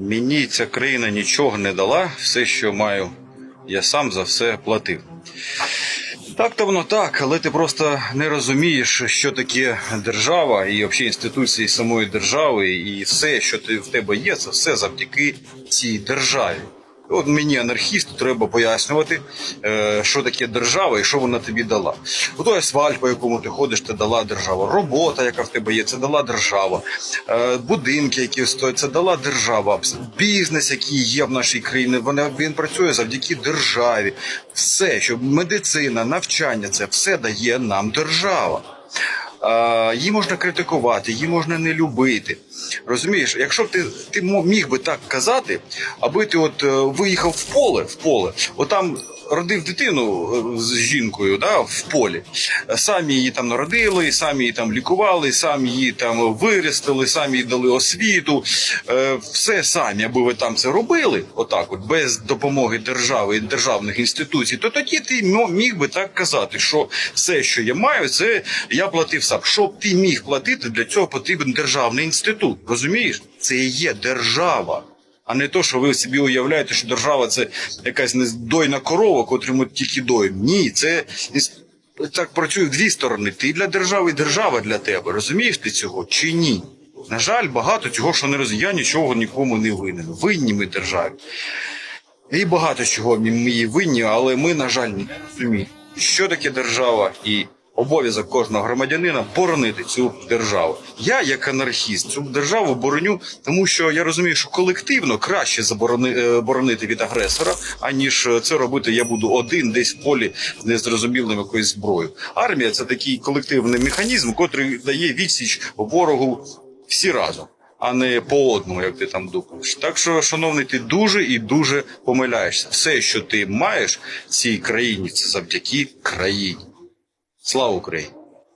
Мені ця країна нічого не дала, все, що маю, я сам за все платив. Так то воно так, але ти просто не розумієш, що таке держава і взагалі інституції самої держави, і все, що в тебе є, це все завдяки цій державі. От мені анархісту треба пояснювати, е, що таке держава і що вона тобі дала. У той асфальт, по якому ти ходиш, це дала держава. Робота, яка в тебе є, це дала держава. Е, Будинки, які стоять, це дала держава. Бізнес, який є в нашій країні, вона він працює завдяки державі. Все, що медицина, навчання, це все дає нам держава. Її можна критикувати, її можна не любити. Розумієш, якщо б ти, ти міг би так казати, аби ти от е, виїхав в поле, в поле, отам родив дитину е, з жінкою да, в полі, самі її там народили, самі її там лікували, самі її там виростили, самі їй дали освіту, е, все самі, аби ви там це робили, отак, от без допомоги держави і державних інституцій, то тоді ти міг би так казати, що все, що я маю, це я платив сам. Щоб ти міг платити, для цього потрібен державний інститут. Розумієш? Це є держава. А не то, що ви собі уявляєте, що держава це якась нездойна корова, котру ми тільки доїмо. Ні, це так працює в дві сторони. Ти для держави, і держава для тебе. Розумієш ти цього чи ні? На жаль, багато цього, що не роз... Я нічого нікому не винен. Винні ми державі. І багато чого ми ми винні, але ми, на жаль, не розуміємо, що таке держава і обов'язок кожного громадянина боронити цю державу. Я, як анархіст, цю державу бороню, тому що я розумію, що колективно краще заборони, е, боронити від агресора, аніж е, це робити я буду один десь в полі з незрозумілим якоюсь зброєю. Армія це такий колективний механізм, котрий дає відсіч ворогу всі разом а не по одному, як ти там думаєш. Так що, шановний, ти дуже і дуже помиляєшся. Все, що ти маєш цій країні, це завдяки країні. Слава Україні!